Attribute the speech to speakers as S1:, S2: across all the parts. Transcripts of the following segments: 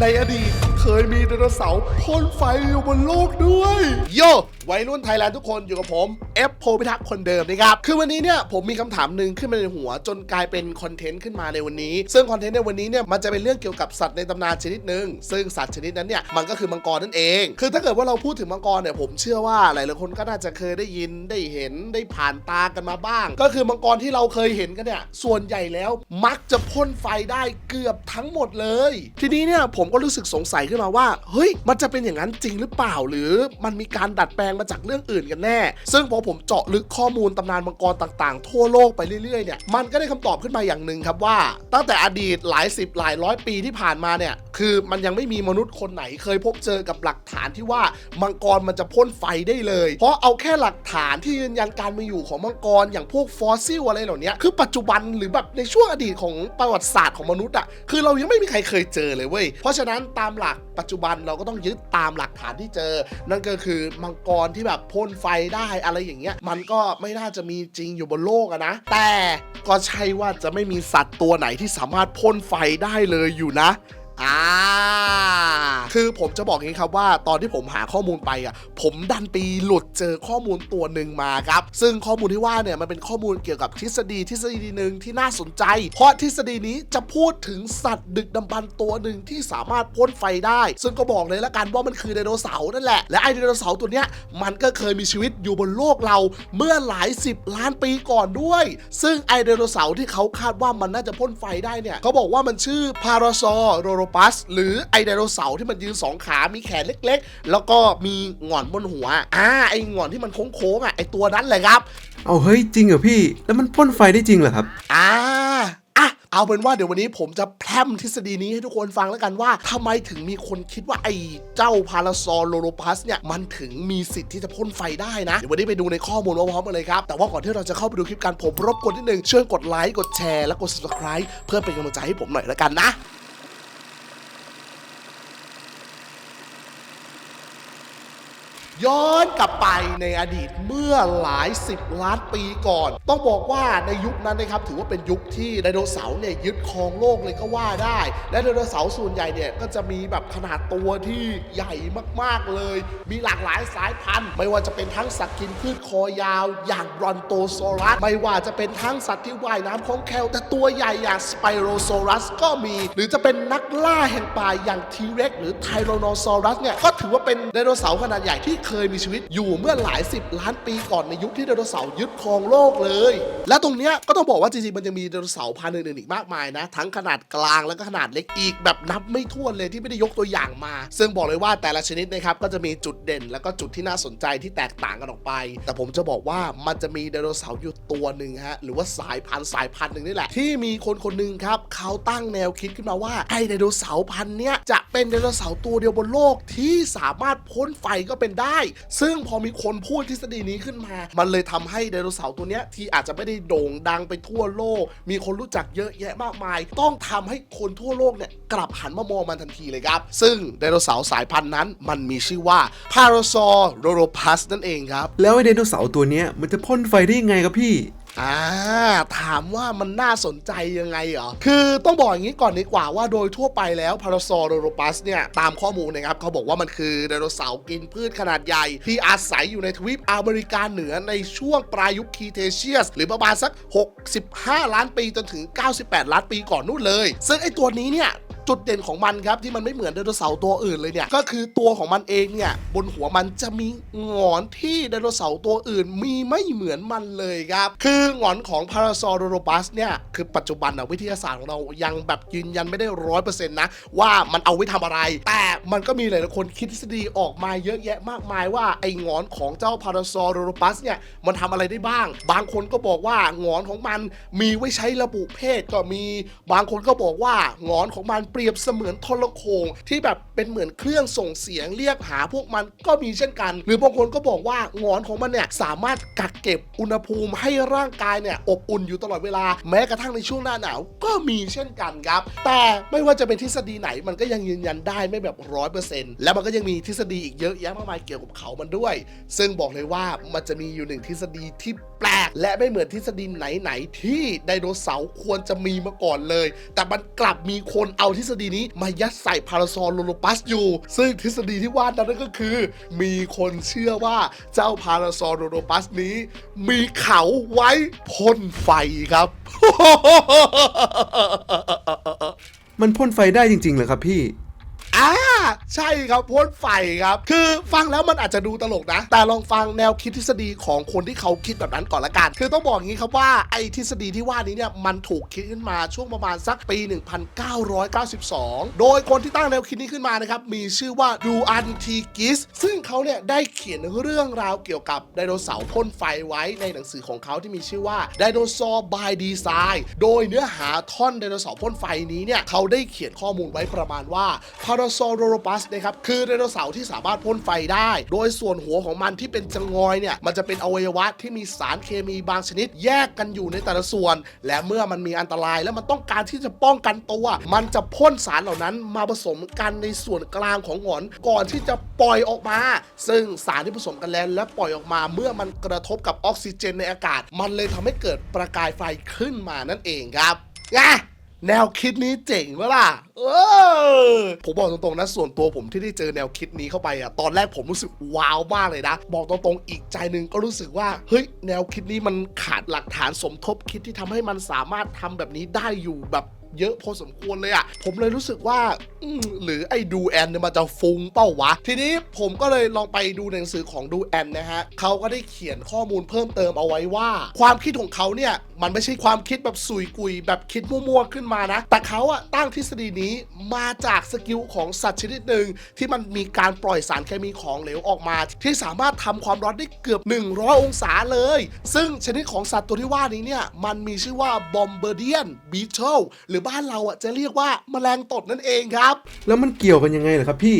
S1: ในอดีต เคยมีไดโนเสาร์พ่นไฟอยู่บนโลกด้วย โยวัยรุ่นไทยแลนด์ทุกคนอยู่กับผมเอฟโพพิทักษ์คนเดิมนะครับ คือวันนี้เนี่ยผมมีคำถามหนึ่งขึ้นมาในหัว จนกลายเป็นคอนเทนต์ขึ้นมาในวันนี้ ซึ่งคอนเทนต์ในวันนี้เนี่ยมันจะเป็นเรื่องเกี่ยวกับสัตว์ในตำนานชนิดหนึ่งซึ่งสัตว์ชนิดนั้นเนี่ยมันก็คือมังกรนั่นเอง คือถ้าเกิดว่าเราพูดถึงมังกรเนี่ยผมเชื่อว่าหลายๆคนก็น่าจะเคยได้ยินได้เห็นได้ผ่านตากันมาบ้าง ก็คือมังกรที่เราเคยเห็นกันเนี่ยส่วนใหญ่แล้วมักจะพ่นไฟได้เกือบทั้งหมดเลย ทีนี้เนี่ยผมก็รู้สึกสงสัยขึ้นมาว่า เฮ้ย มันจะเป็นอย่างนั้นจริงหรือเปล่า หรือมันมีการดัดแปลงมาจากเรื่องอื่นกันแน่ ซึ่งพอผมเจาะลึกข้อมูลตำนานมังกรต่างๆ ทั่วโลกไปเรื่อยๆเนี่ยมันก็ได้คำตอบขึ้นมาอย่างหนึ่งครับว่า ตั้งแต่อดีตหลายสิบหลายร้อยปีที่ผ่านมาเนี่ยคือมันยังไม่มีมนุษย์คนไหนเคยพบเจอกับหลักฐานที่ว่ามังกรมันจะพ่นไฟได้เลย เพราะเอาแค่หลักฐานที่ยืนยันการมีอยู่ของมังกรอย่างพวกฟอสซิลอะไรเหล่านี้คือปัจจุบันหรือแบบในช่วงอดีตของประวัติศาสตร์ของมนุษย์อะคือเรายังไม่มีใครเคยเจอเลยเว้ยเพราะฉะนั้นตามหลักปัจจุบันเราก็ต้องยึดตามหลักฐานที่เจอ นั่นก็คือมังกรที่แบบพ่นไฟได้อะไรอย่างเงี้ย มันก็ไม่น่าจะมีจริงอยู่บนโลกอะนะ แต่ก็ใช่ว่าจะไม่มีสัตว์ตัวไหนที่สามารถพ่นไฟได้เลยอยู่นะ อ่า คือผมจะบอกอย่างนี้ครับว่าตอนที่ผมหาข้อมูลไปอะผมดันไปหลุดเจอข้อมูลตัวหนึ่งมาครับซึ่งข้อมูลที่ว่าเนี่ยมันเป็นข้อมูลเกี่ยวกับทฤษฎีทฤษฎีหนึ่งที่น่าสนใจ เพราะทฤษฎีนี้จะพูดถึงสัตว์ดึกดำบรรพ์ตัวหนึ่งที่สามารถพ่นไฟได้ ซึ่งก็บอกเลยละกันว่ามันคือไดโนเสาร์นั่นแหละและไอไดโนเสาร์ตัวเนี้ยมันก็เคยมีชีวิตอยู่บนโลกเราเมื่อหลายสิบล้านปีก่อนด้วย ซึ่งไอไดโนเสาร์ที่เขาคาดว่ามันน่าจะพ่นไฟได้เนี่ยเขาบอกว่ามันชื่อพาราซอโรโรปัสหรือไอไดโนเสาร์ที่มันยืนสองขา มีแขนเล็กๆ แล้วก็มีหงอนบนหัว อ่า ไอหงอนที่มันโค้งๆอะ ไอตัวนั้นเลยครับ
S2: เอาเฮ้ยจริงเหรอพี่ แล้วมันพ่นไฟได้จริงเหรอครับ
S1: อ่าอะเอาเป็นว่าเดี๋ยววันนี้ผมจะแพร่มทฤษฎีนี้ให้ทุกคนฟังแล้วกันว่าทำไมถึงมีคนคิดว่าไอ้เจ้าพาราซอโลโรพัสเนี่ยมันถึงมีสิทธิ์ที่จะพ่นไฟได้นะ เดี๋ยววันนี้ไปดูในข้อมูลพร้อมๆกันเลยครับ แต่ว่าก่อนที่เราจะเข้าไปดูคลิปกันผมรบกวนนิดนึงช่วยกดไลค์กดแชร์และกด subscribe เพื่อเป็นกำลังใจให้ผมหน่อยแล้วกันนะ ย้อนกลับไปในอดีตเมื่อหลายสิบล้านปีก่อน ต้องบอกว่าในยุคนั้นนะครับถือว่าเป็นยุคที่ไดโนเสาร์เนี่ยยึดครองโลกเลยก็ว่าได้ และไดโนเสาร์ส่วนใหญ่เนี่ยก็จะมีแบบขนาดตัวที่ใหญ่มากๆเลย มีหลากหลายสายพันธุ์ ไม่ว่าจะเป็นทั้งสัตว์กินพืชคอยาว อย่างบรอนโตซอรัส ไม่ว่าจะเป็นทั้งสัตว์ที่ว่ายน้ำคล่องแคลแต่ตัวใหญ่อย่างสไปโรโซรัสก็มี หรือจะเป็นนักล่าแห่งป่าอย่างทีเร็กหรือไทโรโนซอรัสเนี่ยก็ถือว่าเป็นไดโนเสาร์ขนาดใหญ่ที่เคยมีชีวิตอยู่เมื่อหลายสิบล้านปีก่อนในยุคที่ไดโนเสาร์ยึดครองโลกเลย และตรงเนี้ยก็ต้องบอกว่าจริงๆมันจะมีไดโนเสาร์พันธุ์อื่นๆอีกมากมายนะ ทั้งขนาดกลางแล้วก็ขนาดเล็กอีกแบบนับไม่ถ้วนเลยที่ไม่ได้ยกตัวอย่างมา ซึ่งบอกเลยว่าแต่ละชนิดนะครับก็จะมีจุดเด่นแล้วก็จุดที่น่าสนใจที่แตกต่างกันออกไป แต่ผมจะบอกว่ามันจะมีไดโนเสาร์อยู่ตัวหนึ่งฮะหรือว่าสายพันธุ์สายพันธุ์หนึ่งนี่แหละที่มีคนคนหนึ่งครับเขาตั้งแนวคิดขึ้นมาว่าไอ้ไดโนเสาร์พันธุ์เนี้ยจะเป็นไดโนเสาร์ตัวเดียวบนโลกที่สามารถพ่นไฟก็เป็นได้ซึ่งพอมีคนพูดทฤษฎีนี้ขึ้นมา มันเลยทำให้ไดโนเสาร์ตัวเนี้ยที่อาจจะไม่ได้โด่งดังไปทั่วโลก มีคนรู้จักเยอะแยะมากมาย ต้องทำให้คนทั่วโลกเนี่ยกลับหันมามองมันทันทีเลยครับ ซึ่งไดโนเสาร์สายพันธุ์นั้น มันมีชื่อว่า p a r a s a u r o r o p u s นั่นเองครับ
S2: แล้วไอไดโนเสาร์ตัวเนี้ยมันจะพ่นไฟได้ยังไงครับพี่
S1: อ่าถามว่ามันน่าสนใจยังไงเหรอ คือต้องบอกอย่างนี้ก่อนดีกว่าว่าโดยทั่วไปแล้วพาราซอโรโรปัสเนี่ยตามข้อมูลนะครับเขาบอกว่ามันคือไดโนเสาร์กินพืชขนาดใหญ่ ที่อาศัยอยู่ในทวีปอเมริกาเหนือในช่วงปลายยุคคีเทเชียส หรือประมาณสัก 65 ล้านปีจนถึง 98 ล้านปีก่อนนู่นเลย ซึ่งไอตัวนี้เนี่ย จุดเด่นของมันครับที่มันไม่เหมือนไดโนเสาร์ตัวอื่นเลยเนี่ยก็คือตัวของมันเองเนี่ยบนหัวมันจะมีหงอนที่ไดโนเสาร์ตัวอื่นมีไม่เหมือนมันเลยครับคือหงอนของพาราซอโรโรปัสเนี่ยคือปัจจุบันนะวิทยาศาสตร์ของเรายังแบบยืนยันไม่ได้ร้อยเปอร์เซ็นต์นะว่ามันเอาไว้ทำอะไร แต่มันก็มีหลายๆคนคิดทฤษฎีออกมาเยอะแยะมากมายว่าไอ้งอนของเจ้าพาราซอโรโรปัสเนี่ยมันทำอะไรได้บ้าง บางคนก็บอกว่างอนของมันมีไว้ใช้ระบุเพศก็มีบางคนก็บอกว่างอนของมันเปรียบเสมือนโทรโขงที่แบบเป็นเหมือนเครื่องส่งเสียงเรียกหาพวกมันก็มีเช่นกัน หรือบางคนก็บอกว่างอนของมันเนี่ยสามารถกักเก็บอุณหภูมิให้ร่างกายเนี่ยอบอุ่นอยู่ตลอดเวลาแม้กระทั่งในช่วงหน้าหนาวก็มีเช่นกันครับ แต่ไม่ว่าจะเป็นทฤษฎีไหนมันก็ยังยืนยันได้ไม่แบบร้อยเปอร์เซ็นต์และมันก็ยังมีทฤษฎีอีกเยอะแยะมากมายเกี่ยวกับเขามันด้วย ซึ่งบอกเลยว่ามันจะมีอยู่หนึ่งทฤษฎีที่แปลก และไม่เหมือนทฤษฎีไหนๆที่ไดโนเสาร์ควรจะมีมาก่อนเลย แต่มันกลับมีคนเอาทฤษษฎีนี้มายัดใส่พาราซอโลโลปัสอยู่ ซึ่งทฤษฎีที่ว่านั้นก็คือ มีคนเชื่อว่าเจ้าพาราซอโลโลปัสนี้ มีเขาไว้พ่นไฟครับ
S2: มันพ่นไฟได้จริงๆเหรอครับพี่
S1: ใช่ครับพ่นไฟครับ คือฟังแล้วมันอาจจะดูตลกนะ แต่ลองฟังแนวคิดทฤษฎีของคนที่เขาคิดแบบนั้นก่อนละกัน คือต้องบอกอย่างนี้ครับว่าไอ้ทฤษฎีที่ว่านี้เนี่ยมันถูกคิดขึ้นมาช่วงประมาณสักปี 1992 โดยคนที่ตั้งแนวคิดนี้ขึ้นมานะครับมีชื่อว่าดูอันทีกิสซึ่งเขาเนี่ยได้เขียนเรื่องราวเกี่ยวกับไดโนเสาร์พ่นไฟไว้ในหนังสือของเขาที่มีชื่อว่า Dinosaur by Design โดยเนื้อหาท่อนไดโนเสาร์พ่นไฟนี้เนี่ยเขาได้เขียนข้อมูลไว้ประมาณว่า Parasaurolophus นะครับคือไดโนเสาร์ที่สามารถพ่นไฟได้ โดยส่วนหัวของมันที่เป็นจงอยเนี่ยมันจะเป็นอวัยวะที่มีสารเคมีบางชนิดแยกกันอยู่ในแต่ละส่วน และเมื่อมันมีอันตรายและมันต้องการที่จะป้องกันตัว มันจะพ่นสารเหล่านั้นมาผสมกันในส่วนกลางของหงอนก่อนที่จะปล่อยออกมา ซึ่งสารที่ผสมกันแล้วและปล่อยออกมา เมื่อมันกระทบกับออกซิเจนในอากาศ มันเลยทำให้เกิดประกายไฟขึ้นมานั่นเองครับไง แนวคิดนี้เจ๋งเวล่ะเออผมบอกตรงๆนะส่วนตัวผมที่ได้เจอแนวคิดนี้เข้าไปอะตอนแรกผมรู้สึกว้าวมากเลยนะ บอกตรงๆอีกใจหนึ่งก็รู้สึกว่าเฮ้ยแนวคิดนี้มันขาดหลักฐานสมทบคิดที่ทำให้มันสามารถทำแบบนี้ได้อยู่แบบ เยอะพอสมควรเลยอะผมเลยรู้สึกว่าหรือไอ้ดูแอนเนี่ยมันจะฟุ้งเป้าวะ ทีนี้ผมก็เลยลองไปดูหนังสือของดูแอนนะฮะเขาก็ได้เขียนข้อมูลเพิ่มเติมเอาไว้ว่า ความคิดของเขาเนี่ย มันไม่ใช่ความคิดแบบสุยกุย แบบคิดมั่วๆขึ้นมานะ แต่เขาอะตั้งทฤษฎีนี้มาจากสกิลของสัตว์ชนิดหนึ่งที่มันมีการปล่อยสารเคมีของเหลวออกมา ที่สามารถทำความร้อนได้เกือบ 100 องศาเลย ซึ่งชนิดของสัตว์ตัวที่ว่านี้เนี่ยมันมีชื่อว่าบอมเบอร์เดียนบีเทิลหรือบ้านเราอะจะเรียกว่าแมลงตดนั่นเองครับ
S2: แล้วมันเกี่ยวกันยังไงเหรอครับพี่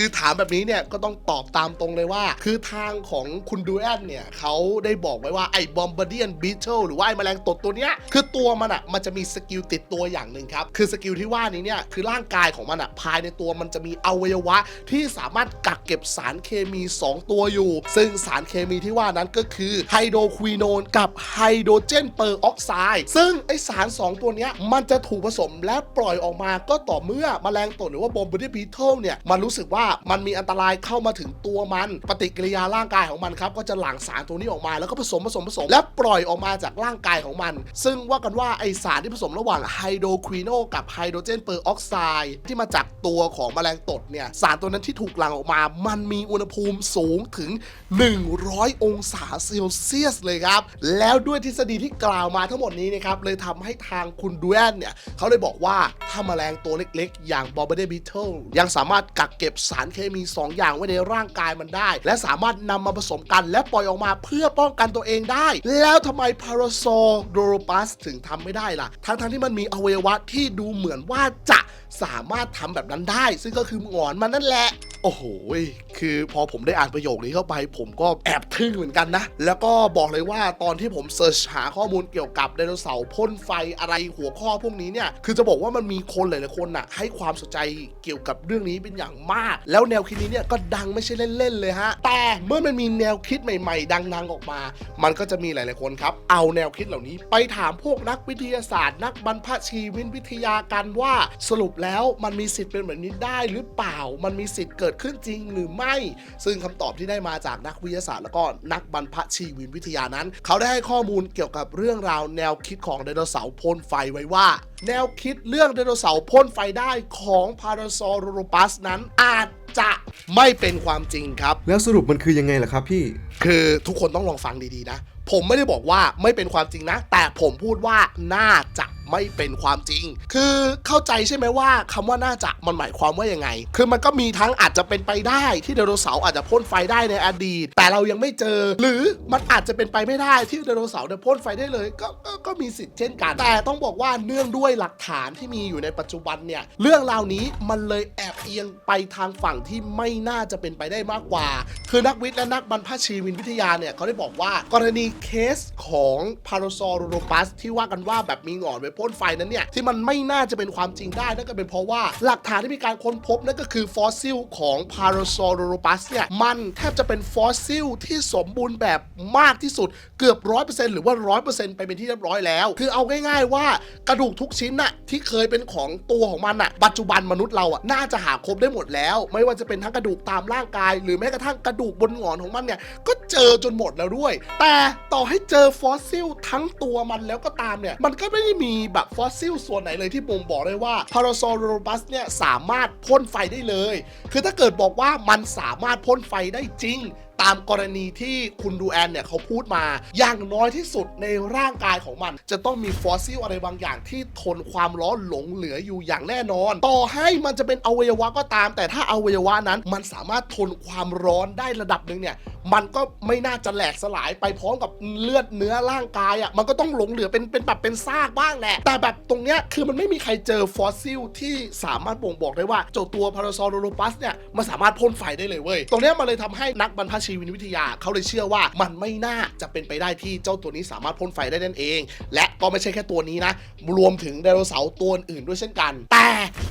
S1: คือถามแบบนี้เนี่ยก็ต้องตอบตามตรงเลยว่า คือทางของคุณดูแอนเนี่ยเขาได้บอกไว้ว่าไอ้บอมบ r ร์เดียนบีเทิลหรือว่าไอ้แมลงตดตัวเนี้ยคือตัวมันอะมันจะมีสกิลติดตัวอย่างหนึ่งครับ คือสกิลที่ว่านี้เนี่ยคือร่างกายของมันอะภายในตัวมันจะมีอวัยวะ ที่สามารถกักเก็บสารเคมี 2 ตัวอยู่ ซึ่งสารเคมีที่ว่านั้นก็คือไฮโดรควีโนนกับไฮโดรเจนเปอร์ออกไซด์ซึ่งไอสาร 2 ตัวเนี้ยมันจะถูกผสมและปล่อยออกมาก็ต่อเมื่อแมลงตดหรือว่าบอมบ r ร์เดียนบีเทิลเนี่ยมันรู้สึกว่ามันมีอันตรายเข้ามาถึงตัวมัน ปฏิกิริยาร่างกายของมันครับก็จะหลั่งสารตัวนี้ออกมาแล้วก็ผสมผสมผสม และปล่อยออกมาจากร่างกายของมัน ซึ่งว่ากันว่าไอสารที่ผสมระหว่างไฮโดรควีโนกับไฮโดรเจนเปอร์ออกไซด์ที่มาจากตัวของแมลงตดเนี่ยสารตัวนั้นที่ถูกหลั่งออกมา มันมีอุณหภูมิสูงถึง 100 องศาเซลเซียสเลยครับ แล้วด้วยทฤษฎีที่กล่าวมาทั้งหมดนี้นะครับเลยทำให้ทางคุณดูแอนเนี่ยเขาเลยบอกว่าถ้าแมลงตัวเล็กๆ อย่างบอ b เดบิทเทิลยังสามารถกักเก็บสารเคมี 2 อย่างไว้ในร่างกายมันได้ และสามารถนำมาผสมกันและปล่อยออกมาเพื่อป้องกันตัวเองได้ แล้วทำไมพาราโซโดโรปัสถึงทำไม่ได้ล่ะ ทั้งๆที่มันมีอวัยวะที่ดูเหมือนว่าจะสามารถทำแบบนั้นได้ ซึ่งก็คือหงอนมันนั่นแหละโอ้โห คือพอผมได้อ่านประโยคนี้เข้าไป ผมก็แอบทึ่งเหมือนกันนะ แล้วก็บอกเลยว่าตอนที่ผมเสิร์ชหาข้อมูลเกี่ยวกับไดโนเสาร์พ่นไฟอะไรหัวข้อพวกนี้เนี่ย คือจะบอกว่ามันมีคนหลายๆคนน่ะให้ความสนใจเกี่ยวกับเรื่องนี้เป็นอย่างมากแล้วแนวคิดนี้เนี่ยก็ดังไม่ใช่เล่นๆเลยฮะ แต่เมื่อมันมีแนวคิดใหม่ๆ ดังๆออกมา มันก็จะมีหลายๆคนครับ เอาแนวคิดเหล่านี้ไปถามพวกนักวิทยาศาสตร์ นักบรรพชีวินวิทยากันว่าสรุปแล้วมันมีสิทธิ์เป็นแบบนี้ได้หรือเปล่า มันมีสิทธิ์เกิดขึ้นจริงหรือไม่ ซึ่งคำตอบที่ได้มาจากนักวิทยาศาสตร์แล้วก็นักบรรพชีวินวิทยานั้น เขาได้ให้ข้อมูลเกี่ยวกับเรื่องราวแนวคิดของไดโนเสาร์พ่นไฟไว้ว่า แนวคิดเรื่องไดโนเสาร์พ่นไฟได้ของพาราซอโรโรปัสนั้นอาจจะไม่เป็นความจริงครับ
S2: แล้วสรุปมันคือยังไงล่ะครับพี่
S1: คือทุกคนต้องลองฟังดีๆนะ ผมไม่ได้บอกว่าไม่เป็นความจริงนะ แต่ผมพูดว่าน่าจะไม่เป็นความจริง คือเข้าใจใช่ไหมว่าคำว่าน่าจะมันหมายความว่ายังไง คือมันก็มีทั้งอาจจะเป็นไปได้ที่ไดโนเสาร์อาจจะพ่นไฟได้ในอดีต แต่เรายังไม่เจอ หรือมันอาจจะเป็นไปไม่ได้ที่ไดโนเสาร์จะพ่นไฟได้เลยกก็ก็มีสิทธิ์เช่นกัน แต่ต้องบอกว่าเนื่องด้วยหลักฐานที่มีอยู่ในปัจจุบันเนี่ย เรื่องราวนี้มันเลยแอบเอียงไปทางฝั่งที่ไม่น่าจะเป็นไปได้มากกว่า คือนักวิทย์และนักบรรพชีวินวิทยาเนี่ยเขาได้บอกว่ากรณีเคสของพาราซอโรโรปัสที่ว่ากันว่าแบบมีหงอนไว้พ่นไฟนั้นเนี่ย ที่มันไม่น่าจะเป็นความจริงได้นั่นก็เป็นเพราะว่าหลักฐานที่มีการค้นพบนั่นก็คือฟอสซิลของ p a r a s a u r o p a s เนี่ย มันแทบจะเป็นฟอสซิลที่สมบูรณ์แบบมากที่สุดเกือบ100%หรือว่า100%ไปเป็นที่เรียบร้อยแล้ว คือเอาง่าย ๆ ว่ากระดูกทุกชิ้นน่ะที่เคยเป็นของตัวของมันน่ะปัจจุบันมนุษย์เราอะน่าจะหาครบได้หมดแล้ว ไม่ว่าจะเป็นทั้งกระดูกตามร่างกาย หรือแม้กระทั่งกระดูกบนหงอนของมันเนี่ยก็เจอจนหมดแล้วด้วย แต่ต่อให้เจอฟอสซิลทั้งตัวมันแล้วก็ตามเนี่ย มันก็ไม่ได้มีแบบฟอสซิลส่วนไหนเลยที่บ่งบอกได้ว่า p a r a s a u r o p a s เนี่ยสามารถพ่นไฟได้เลย คือถ้าเกิดบอกว่ามันสามารถพ่นไฟได้จริงตามกรณีที่คุณดูแอนเนี่ยเขาพูดมาอย่างน้อยที่สุดในร่างกายของมัน จะต้องมีฟอสซิลอะไรบางอย่างที่ทนความร้อนหลงเหลืออยู่อย่างแน่นอน ต่อให้มันจะเป็นอวัยวะก็ตาม แต่ถ้าอวัยวะนั้นมันสามารถทนความร้อนได้ระดับหนึ่งเนี่ย มันก็ไม่น่าจะแหลกสลายไปพร้อมกับเลือดเนื้อร่างกายอะ่ะมันก็ต้องหลงเหลือเป็นเป็นแบบเป็นซากบ้างแหละ แต่แบบตรงเนี้ยคือมันไม่มีใครเจอฟอสซิลที่สามารถบ่งบอกได้ว่าเจ้าตัวพาราซอโรโลปัสเนี่ยมันสามารถพ่นไฟได้เลยเว้ยตรงเนี้ยมันเลยทำให้นักบรรพชีวินวิทยาเขาเลยเชื่อว่ามันไม่น่าจะเป็นไปได้ที่เจ้าตัวนี้สามารถพ่นไฟได้นั่นเอง และก็ไม่ใช่แค่ตัวนี้นะรวมถึงไดโนเสาร์ตัวอื่นด้วยเช่นกัน แต่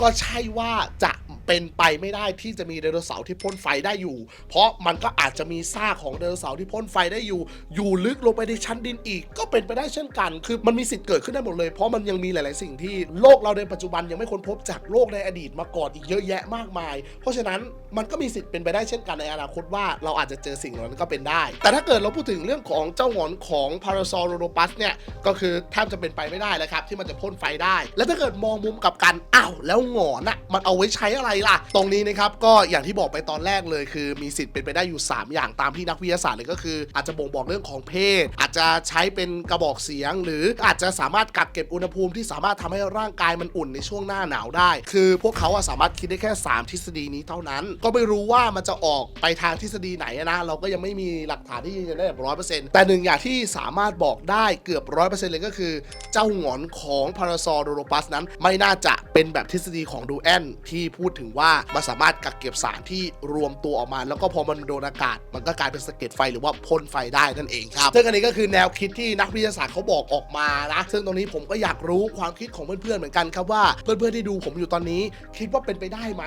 S1: ก็ใช่ว่าจะ เป็นไปไม่ได้ที่จะมีไดโนเสาร์ที่พ่นไฟได้อยู่ เพราะมันก็อาจจะมีซากของไดโนเสาร์ที่พ่นไฟได้อยู่ อยู่ลึกลงไปในชั้นดินอีก ก็เป็นไปได้เช่นกัน คือมันมีสิทธิ์เกิดขึ้นได้หมดเลย เพราะมันยังมีหลาย ๆ สิ่งที่โลกเราในปัจจุบันยังไม่ค้นพบจากโลกในอดีตมาก่อนอีกเยอะแยะมากมาย เพราะฉะนั้นมันก็มีสิทธิ์เป็นไปได้เช่นกันในอนาคตว่าเราอาจจะเจอสิ่งเหล่านั้นก็เป็นได้ แต่ถ้าเกิดเราพูดถึงเรื่องของเจ้าหงอนของ p a r a s a u r o p a s เนี่ยก็คือแทบจะเป็นไปไม่ได้แล้วครับที่มันจะพ่นไฟได้ และถ้าเกิดมองมุมกับกันอ้าวแล้วหงอนอะมันเอาไว้ใช้อะไรล่ะ ตรงนี้นะครับก็อย่างที่บอกไปตอนแรกเลย คือมีสิทธิ์เป็นไปได้อยู่ 3 อย่างตามที่นักวิทยาศาสตร์เลยก็คือ อาจจะบ่งบอกเรื่องของเพศ อาจจะใช้เป็นกระบอกเสียง หรืออาจจะสามารถกักเก็บอุณหภูมิที่สามารถทำให้ร่างกายมันอุ่นในช่วงหน้าหนาวได้ คือพวกเขาอะสามารถคิดได้แค่ 3 ทฤษฎีนี้เท่านั้น ก็ไม่รู้ว่ามันจะออกไปทางทฤษฎีไหนนะ เราก็ยังไม่มีหลักฐานที่ยืนยันได้แบบร้อยเปอร์เซ็นต์แต่หนึ่งอย่างที่สามารถบอกได้เกือบร้อยเปอร์เซ็นต์เลยก็คือ เจ้าหงอนของพาราซอโดโรปัสนั้น ไม่น่าจะเป็นแบบทฤษฎีของดูแอนที่พูดถึงว่ามันสามารถกักเก็บสารที่รวมตัวออกมา แล้วก็พอมันโดนอากาศ มันก็กลายเป็นสะเก็ดไฟหรือว่าพ่นไฟได้นั่นเองครับซึ่งอันนี้ก็คือแนวคิดที่นักวิทยาศาสตร์เขาบอกออกมานะซึ่งตรงนี้ผมก็อยากรู้ความคิดของเพื่อนๆเหมือนกันครับว่าเพื่อนๆที่ดูผมอยู่ตอนนี้คิดว่าเป็นไปได้ไหม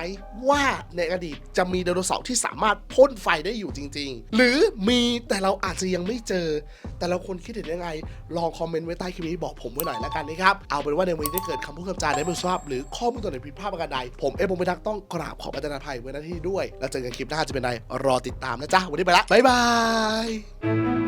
S1: ว่าในอดีตจะมีไดโนเสาร์ที่สามารถพ่นไฟได้อยู่จริง ๆ หรือมีแต่เราอาจจะยังไม่เจอ แต่เราคนคิดเห็นยังไง ลองคอมเมนต์ไว้ใต้คลิปนี้บอกผมไว้หน่อยแล้วกันนะครับเอาเป็นว่าในวันนี้ได้เกิดคำพูดคำจาได้ไม่สุภาพหรือข้อมูลตัวไหนผิดพลาดประการใดผมเอฟผมไปทักต้องกราบขอประทานอภัยไว้ณที่ด้วย แล้วเจอกันคลิปหน้าจะเป็นไงรอติดตามนะจ๊ะวันนี้ไปละบ๊ายบาย